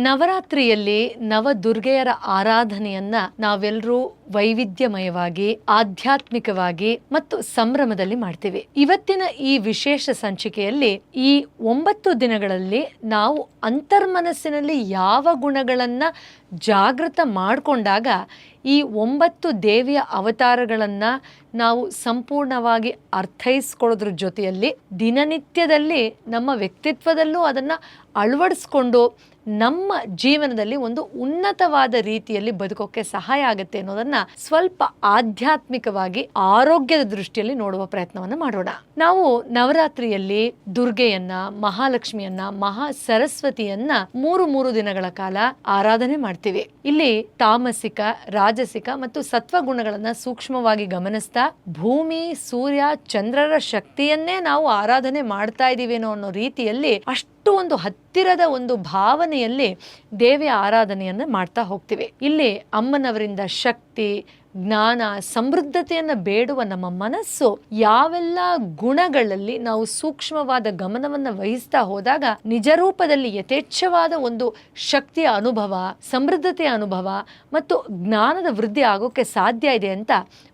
ನವರಾತ್ರಿಯಲ್ಲಿ ನವದುರ್ಗೆಯರ ಆರಾಧನೆಯನ್ನ ನಾವೆಲ್ಲರೂ ವೈವಿಧ್ಯಮಯವಾಗಿ, ಆಧ್ಯಾತ್ಮಿಕವಾಗಿ ಮತ್ತು ಸಂಭ್ರಮದಲ್ಲಿ ಮಾಡ್ತೀವಿ. ಇವತ್ತಿನ ಈ ವಿಶೇಷ ಸಂಚಿಕೆಯಲ್ಲಿ ಈ ಒಂಬತ್ತು ದಿನಗಳಲ್ಲಿ ನಾವು ಅಂತರ್ಮನಸ್ಸಿನಲ್ಲಿ ಯಾವ ಗುಣಗಳನ್ನು ಜಾಗೃತ ಮಾಡಿಕೊಂಡಾಗ ಈ ಒಂಬತ್ತು ದೇವಿಯ ಅವತಾರಗಳನ್ನು ನಾವು ಸಂಪೂರ್ಣವಾಗಿ ಅರ್ಥೈಸ್ಕೊಳ್ಳೋದ್ರ ಜೊತೆಯಲ್ಲಿ ದಿನನಿತ್ಯದಲ್ಲಿ ನಮ್ಮ ವ್ಯಕ್ತಿತ್ವದಲ್ಲೂ ಅದನ್ನು ಅಳವಡಿಸ್ಕೊಂಡು ನಮ್ಮ ಜೀವನದಲ್ಲಿ ಒಂದು ಉನ್ನತವಾದ ರೀತಿಯಲ್ಲಿ ಬದುಕೋಕ್ಕೆ ಸಹಾಯ ಆಗುತ್ತೆ ಅನ್ನೋದನ್ನ ಸ್ವಲ್ಪ ಆಧ್ಯಾತ್ಮಿಕವಾಗಿ ಆರೋಗ್ಯದ ದೃಷ್ಟಿಯಲ್ಲಿ ನೋಡುವ ಪ್ರಯತ್ನವನ್ನು ಮಾಡೋಣ. ನಾವು ನವರಾತ್ರಿಯಲ್ಲಿ ದುರ್ಗೆಯನ್ನ, ಮಹಾಲಕ್ಷ್ಮಿಯನ್ನ, ಮಹಾ ಸರಸ್ವತಿಯನ್ನ ಮೂರು ಮೂರು ದಿನಗಳ ಕಾಲ ಆರಾಧನೆ ಮಾಡ್ತೀವಿ. ಇಲ್ಲಿ ತಾಮಸಿಕ, ರಾಜಸಿಕ ಮತ್ತು ಸತ್ವ ಗುಣಗಳನ್ನ ಸೂಕ್ಷ್ಮವಾಗಿ ಗಮನಿಸ್ತಾ ಭೂಮಿ, ಸೂರ್ಯ, ಚಂದ್ರರ ಶಕ್ತಿಯನ್ನೇ ನಾವು ಆರಾಧನೆ ಮಾಡ್ತಾ ಇದೀವೇನೋ ಅನ್ನೋ ರೀತಿಯಲ್ಲಿ ಅಷ್ಟು ಒಂದು ಹತ್ತಿರದ ಒಂದು ಭಾವನೆಯಲ್ಲಿ ದೇವಿಯ ಆರಾಧನೆಯನ್ನು ಮಾಡ್ತಾ ಹೋಗ್ತೀವಿ. ಇಲ್ಲಿ ಅಮ್ಮನವರಿಂದ ಶಕ್ತಿ ಜ್ಞಾನ, ಸಮೃದ್ಧತೆಯನ್ನು ಬೇಡುವ ನಮ್ಮ ಮನಸ್ಸು ಯಾವೆಲ್ಲ ಗುಣಗಳಲ್ಲಿ ನಾವು ಸೂಕ್ಷ್ಮವಾದ ಗಮನವನ್ನು ವಹಿಸ್ತಾ ಹೋದಾಗ ನಿಜ ರೂಪದಲ್ಲಿ ಯಥೇಚ್ಛವಾದ ಒಂದು ಶಕ್ತಿಯ ಅನುಭವ, ಸಮೃದ್ಧತೆಯ ಅನುಭವ ಮತ್ತು ಜ್ಞಾನದ ವೃದ್ಧಿ ಆಗೋಕ್ಕೆ ಸಾಧ್ಯ ಇದೆ ಅಂತ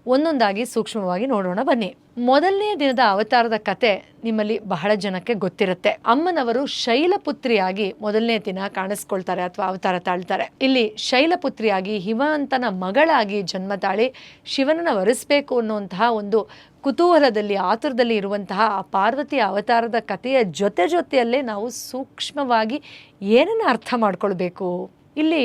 ಒಂದೊಂದಾಗಿ ಸೂಕ್ಷ್ಮವಾಗಿ ನೋಡೋಣ ಬನ್ನಿ. ಮೊದಲನೇ ದಿನದ ಅವತಾರದ ಕತೆ ನಿಮ್ಮಲ್ಲಿ ಬಹಳ ಜನಕ್ಕೆ ಗೊತ್ತಿರುತ್ತೆ. ಅಮ್ಮನವರು ಶೈಲಪುತ್ರಿಯಾಗಿ ಮೊದಲನೇ ದಿನ ಕಾಣಿಸ್ಕೊಳ್ತಾರೆ ಅಥವಾ ಅವತಾರ ತಾಳ್ತಾರೆ. ಇಲ್ಲಿ ಶೈಲಪುತ್ರಿಯಾಗಿ ಹಿಮವಂತನ ಮಗಳಾಗಿ ಜನ್ಮ ತಾಳಿ ಶಿವನನ್ನು ವರಿಸಬೇಕು ಅನ್ನುವಂತಹ ಒಂದು ಕುತೂಹಲದಲ್ಲಿ, ಆತುರದಲ್ಲಿ ಇರುವಂತಹ ಆ ಪಾರ್ವತಿಯ ಅವತಾರದ ಕಥೆಯ ಜೊತೆ ಜೊತೆಯಲ್ಲೇ ನಾವು ಸೂಕ್ಷ್ಮವಾಗಿ ಏನನ್ನು ಅರ್ಥ ಮಾಡ್ಕೊಳ್ಬೇಕು? ಇಲ್ಲಿ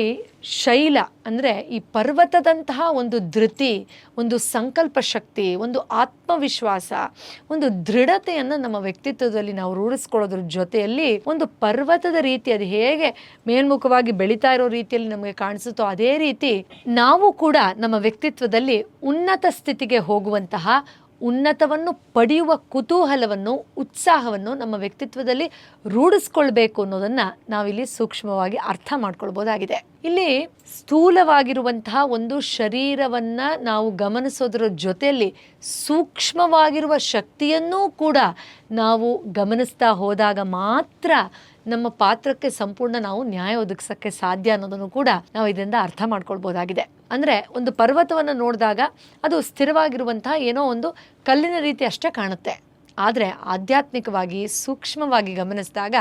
ಶೈಲ ಅಂದರೆ ಈ ಪರ್ವತದಂತಹ ಒಂದು ಧೃತಿ, ಒಂದು ಸಂಕಲ್ಪ ಶಕ್ತಿ, ಒಂದು ಆತ್ಮವಿಶ್ವಾಸ, ಒಂದು ದೃಢತೆಯನ್ನು ನಮ್ಮ ವ್ಯಕ್ತಿತ್ವದಲ್ಲಿ ನಾವು ರೂಢಿಸ್ಕೊಳ್ಳೋದ್ರ ಜೊತೆಯಲ್ಲಿ ಒಂದು ಪರ್ವತದ ರೀತಿ ಅದು ಹೇಗೆ ಮೇಲ್ಮುಖವಾಗಿ ಬೆಳೀತಾ ಇರೋ ರೀತಿಯಲ್ಲಿ ನಮಗೆ ಕಾಣಿಸುತ್ತೋ ಅದೇ ರೀತಿ ನಾವು ಕೂಡ ನಮ್ಮ ವ್ಯಕ್ತಿತ್ವದಲ್ಲಿ ಉನ್ನತ ಸ್ಥಿತಿಗೆ ಹೋಗುವಂತಹ ಉನ್ನತವನ್ನು ಪಡೆಯುವ ಕುತೂಹಲವನ್ನು, ಉತ್ಸಾಹವನ್ನು ನಮ್ಮ ವ್ಯಕ್ತಿತ್ವದಲ್ಲಿ ರೂಢಿಸ್ಕೊಳ್ಬೇಕು ಅನ್ನೋದನ್ನ ನಾವಿಲ್ಲಿ ಸೂಕ್ಷ್ಮವಾಗಿ ಅರ್ಥ ಮಾಡ್ಕೊಳ್ಬೋದಾಗಿದೆ. ಇಲ್ಲಿ ಸ್ಥೂಲವಾಗಿರುವಂತಹ ಒಂದು ಶರೀರವನ್ನ ನಾವು ಗಮನಿಸೋದರ ಜೊತೆಯಲ್ಲಿ ಸೂಕ್ಷ್ಮವಾಗಿರುವ ಶಕ್ತಿಯನ್ನೂ ಕೂಡ ನಾವು ಗಮನಿಸ್ತಾ ಹೋದಾಗ ಮಾತ್ರ ನಮ್ಮ ಪಾತ್ರಕ್ಕೆ ಸಂಪೂರ್ಣ ನಾವು ನ್ಯಾಯ ಒದಗಿಸೋಕ್ಕೆ ಸಾಧ್ಯ ಅನ್ನೋದನ್ನು ಕೂಡ ನಾವು ಇದರಿಂದ ಅರ್ಥ ಮಾಡ್ಕೊಳ್ಬೋದಾಗಿದೆ. ಅಂದರೆ ಒಂದು ಪರ್ವತವನ್ನು ನೋಡಿದಾಗ ಅದು ಸ್ಥಿರವಾಗಿರುವಂತಹ ಏನೋ ಒಂದು ಕಲ್ಲಿನ ರೀತಿ ಅಷ್ಟೇ ಕಾಣುತ್ತೆ. ಆದರೆ ಆಧ್ಯಾತ್ಮಿಕವಾಗಿ ಸೂಕ್ಷ್ಮವಾಗಿ ಗಮನಿಸಿದಾಗ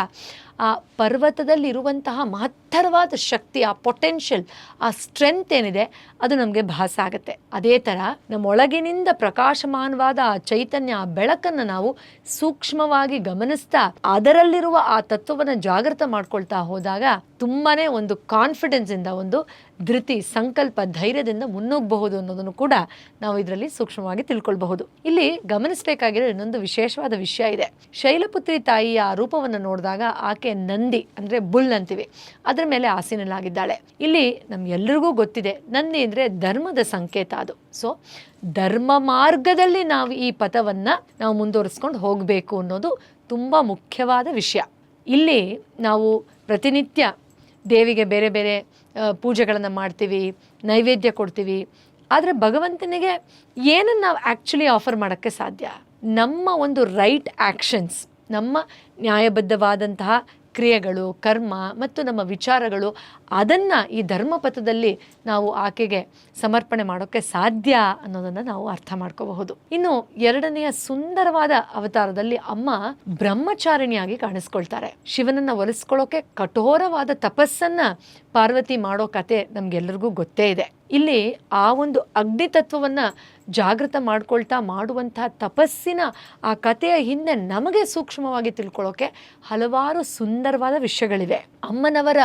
ಆ ಪರ್ವತದಲ್ಲಿರುವಂತಹ ಮಹತ್ತರವಾದ ಶಕ್ತಿ, ಆ ಪೊಟೆನ್ಷಿಯಲ್ ಆ ಸ್ಟ್ರೆಂತ್ ಏನಿದೆ, ಅದು ನಮಗೆ ಭಾಸ ಆಗುತ್ತೆ. ಅದೇ ಥರ ನಮ್ಮ ಒಳಗಿನಿಂದ ಪ್ರಕಾಶಮಾನವಾದ ಆ ಚೈತನ್ಯ, ಆ ಬೆಳಕನ್ನು ನಾವು ಸೂಕ್ಷ್ಮವಾಗಿ ಗಮನಿಸ್ತಾ ಅದರಲ್ಲಿರುವ ಆ ತತ್ವವನ್ನು ಜಾಗೃತ ಮಾಡ್ಕೊಳ್ತಾ ಹೋದಾಗ ತುಂಬಾ ಒಂದು ಕಾನ್ಫಿಡೆನ್ಸಿಂದ ಒಂದು ಧೃತಿ, ಸಂಕಲ್ಪ, ಧೈರ್ಯದಿಂದ ಮುನ್ನುಗ್ಗಬಹುದು ಅನ್ನೋದನ್ನು ಕೂಡ ನಾವು ಇದರಲ್ಲಿ ಸೂಕ್ಷ್ಮವಾಗಿ ತಿಳ್ಕೊಳ್ಬಹುದು. ಇಲ್ಲಿ ಗಮನಿಸಬೇಕಾಗಿರೋ ಇನ್ನೊಂದು ವಿಶೇಷವಾದ ವಿಷಯ ಇದೆ. ಶೈಲಪುತ್ರಿ ತಾಯಿಯ ಆ ರೂಪವನ್ನು ನೋಡಿದಾಗ ಆಕೆ ನಂದಿ ಅಂದ್ರೆ ಬುಲ್ ಅಂತೀವಿ. ಅದರ ಮೇಲೆ ಆಸೀನಲಾಗಿದ್ದಾಳೆ ಇಲ್ಲಿ ನಮ್ಗೆಲ್ಲರಿಗೂ ಗೊತ್ತಿದೆ, ನಂದಿ ಅಂದರೆ ಧರ್ಮದ ಸಂಕೇತ ಅದು. ಸೊ ಧರ್ಮ ಮಾರ್ಗದಲ್ಲಿ ನಾವು ಈ ಪಥವನ್ನು ನಾವು ಮುಂದುವರಿಸ್ಕೊಂಡು ಹೋಗಬೇಕು ಅನ್ನೋದು ತುಂಬಾ ಮುಖ್ಯವಾದ ವಿಷಯ. ಇಲ್ಲಿ ನಾವು ಪ್ರತಿನಿತ್ಯ ದೇವಿಗೆ ಬೇರೆ ಬೇರೆ ಪೂಜೆಗಳನ್ನು ಮಾಡ್ತೀವಿ, ನೈವೇದ್ಯ ಕೊಡ್ತೀವಿ. ಆದರೆ ಭಗವಂತನಿಗೆ ಏನನ್ನು ನಾವು ಆ್ಯಕ್ಚುಲಿ ಆಫರ್ ಮಾಡೋಕ್ಕೆ ಸಾಧ್ಯ? ನಮ್ಮ ಒಂದು ರೈಟ್ ಆ್ಯಕ್ಷನ್ಸ್ ನಮ್ಮ ನ್ಯಾಯಬದ್ಧವಾದಂತಹ ಕ್ರಿಯೆಗಳು ಕರ್ಮ ಮತ್ತು ನಮ್ಮ ವಿಚಾರಗಳು ಅದನ್ನು ಈ ಧರ್ಮಪಥದಲ್ಲಿ ನಾವು ಆಕೆಗೆ ಸಮರ್ಪಣೆ ಮಾಡೋಕ್ಕೆ ಸಾಧ್ಯ ಅನ್ನೋದನ್ನು ನಾವು ಅರ್ಥ ಮಾಡ್ಕೋಬಹುದು. ಇನ್ನು ಎರಡನೆಯ ಸುಂದರವಾದ ಅವತಾರದಲ್ಲಿ ಅಮ್ಮ ಬ್ರಹ್ಮಚಾರಿಣಿಯಾಗಿ ಕಾಣಿಸ್ಕೊಳ್ತಾರೆ. ಶಿವನನ್ನ ಒಲಿಸ್ಕೊಳ್ಳೋಕೆ ಕಠೋರವಾದ ತಪಸ್ಸನ್ನ ಪಾರ್ವತಿ ಮಾಡೋ ಕತೆ ನಮ್ಗೆಲ್ಲರಿಗೂ ಗೊತ್ತೇ ಇದೆ. ಇಲ್ಲಿ ಆ ಒಂದು ಅಗ್ನಿ ತತ್ವವನ್ನ ಜಾಗೃತ ಮಾಡ್ಕೊಳ್ತಾ ಮಾಡುವಂತಹ ತಪಸ್ಸಿನ ಆ ಕಥೆಯ ಹಿಂದೆ ನಮಗೆ ಸೂಕ್ಷ್ಮವಾಗಿ ತಿಳ್ಕೊಳ್ಳೋಕೆ ಹಲವಾರು ಸುಂದರವಾದ ವಿಷಯಗಳಿವೆ. ಅಮ್ಮನವರ